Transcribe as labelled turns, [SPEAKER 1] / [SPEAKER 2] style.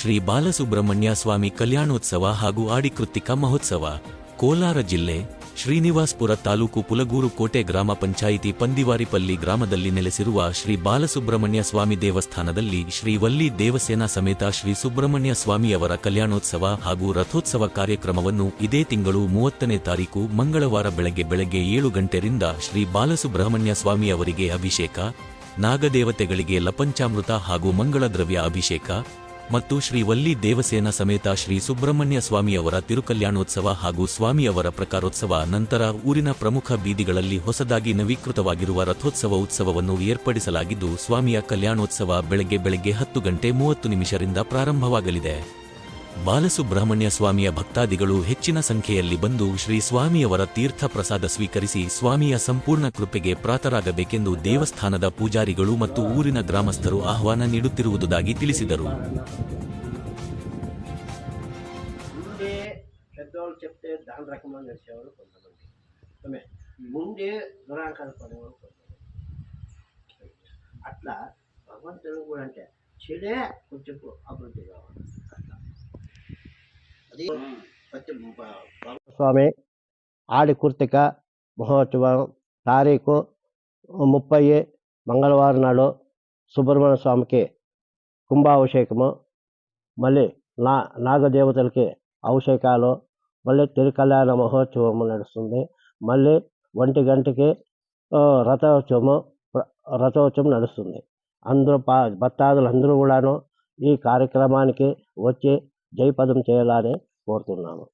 [SPEAKER 1] ಶ್ರೀ ಬಾಲಸುಬ್ರಹ್ಮಣ್ಯ ಸ್ವಾಮಿ ಕಲ್ಯಾಣೋತ್ಸವ ಹಾಗೂ ಆಡಿಕೃತ್ತಿಕ ಮಹೋತ್ಸವ. ಕೋಲಾರ ಜಿಲ್ಲೆ, ಶ್ರೀನಿವಾಸ್ಪುರ ತಾಲೂಕು ಪುಲಗೂರು ಕೋಟೆ ಗ್ರಾಮ ಪಂಚಾಯಿತಿ ಪಂದಿವಾರಿಪಲ್ಲಿ ಗ್ರಾಮದಲ್ಲಿ ನೆಲೆಸಿರುವ ಶ್ರೀ ಬಾಲಸುಬ್ರಹ್ಮಣ್ಯ ಸ್ವಾಮಿ ದೇವಸ್ಥಾನದಲ್ಲಿ ಶ್ರೀ ವಲ್ಲಿ ದೇವಸೇನಾ ಸಮೇತ ಶ್ರೀ ಸುಬ್ರಹ್ಮಣ್ಯ ಸ್ವಾಮಿಯವರ ಕಲ್ಯಾಣೋತ್ಸವ ಹಾಗೂ ರಥೋತ್ಸವ ಕಾರ್ಯಕ್ರಮವನ್ನು ಇದೇ ತಿಂಗಳು ಮೂವತ್ತನೇ ತಾರೀಕು ಮಂಗಳವಾರ ಬೆಳಗ್ಗೆ ಬೆಳಗ್ಗೆ ಏಳು ಗಂಟೆರಿಂದ ಶ್ರೀ ಬಾಲಸುಬ್ರಹ್ಮಣ್ಯ ಸ್ವಾಮಿಯವರಿಗೆ ಅಭಿಷೇಕ, ನಾಗದೇವತೆಗಳಿಗೆ ಲಪಂಚಾಮೃತ ಹಾಗೂ ಮಂಗಳ ದ್ರವ್ಯ ಅಭಿಷೇಕ ಮತ್ತು ಶ್ರೀ ವಲ್ಲಿ ದೇವಸೇನ ಸಮೇತ ಶ್ರೀ ಸುಬ್ರಹ್ಮಣ್ಯ ಸ್ವಾಮಿಯವರ ತಿರುಕಲ್ಯಾಣೋತ್ಸವ ಹಾಗೂ ಸ್ವಾಮಿಯವರ ಪ್ರಕಾರೋತ್ಸವ ನಂತರ ಊರಿನ ಪ್ರಮುಖ ಬೀದಿಗಳಲ್ಲಿ ಹೊಸದಾಗಿ ನವೀಕೃತವಾಗಿರುವ ರಥೋತ್ಸವ ಉತ್ಸವವನ್ನು ಏರ್ಪಡಿಸಲಾಗಿದ್ದು, ಸ್ವಾಮಿಯ ಕಲ್ಯಾಣೋತ್ಸವ ಬೆಳಗ್ಗೆ ಬೆಳಗ್ಗೆ ಹತ್ತು ಗಂಟೆ ಮೂವತ್ತು ನಿಮಿಷರಿಂದ ಪ್ರಾರಂಭವಾಗಲಿದೆ. ಬಾಲಸುಬ್ರಹ್ಮಣ್ಯ ಸ್ವಾಮಿಯ ಭಕ್ತಾದಿಗಳು ಹೆಚ್ಚಿನ ಸಂಖ್ಯೆಯಲ್ಲಿ ಬಂದು ಶ್ರೀ ಸ್ವಾಮಿಯವರ ತೀರ್ಥ ಪ್ರಸಾದ ಸ್ವೀಕರಿಸಿ ಸ್ವಾಮಿಯ ಸಂಪೂರ್ಣ ಕೃಪೆಗೆ ಪ್ರಾತರಾಗಬೇಕೆಂದು ದೇವಸ್ಥಾನದ ಪೂಜಾರಿಗಳು ಮತ್ತು ಊರಿನ ಗ್ರಾಮಸ್ಥರು ಆಹ್ವಾನ ನೀಡುತ್ತಿರುವುದಾಗಿ ತಿಳಿಸಿದರು
[SPEAKER 2] ముందే పెద్దవాళ్ళు చెప్తే దాని రకమైన నడిచేవాళ్ళు కొంతమంది ఆమె ముందే దురాంకాలు పడేవాళ్ళు కొంతమంది అట్లా భగవంతుడు కూడా అంటే చెడే కొంచెం అభివృద్ధి స్వామి ఆడి కుర్తిక మహోత్సవం తారీఖు ముప్పై మంగళవారం నాడు సుబ్రహ్మణ్య స్వామికి కుంభాభిషేకము. మళ్ళీ నా నాగదేవతలకి అభిషేకాలు. మళ్ళీ తిరుకల్యాణ మహోత్సవము నడుస్తుంది. మళ్ళీ ఒంటి గంటకి రథోత్సవము రథోత్సవం నడుస్తుంది. అందరూ పా భక్తాదులు అందరూ కూడాను ఈ కార్యక్రమానికి వచ్చి జయపదం చేయాలని కోరుతున్నాము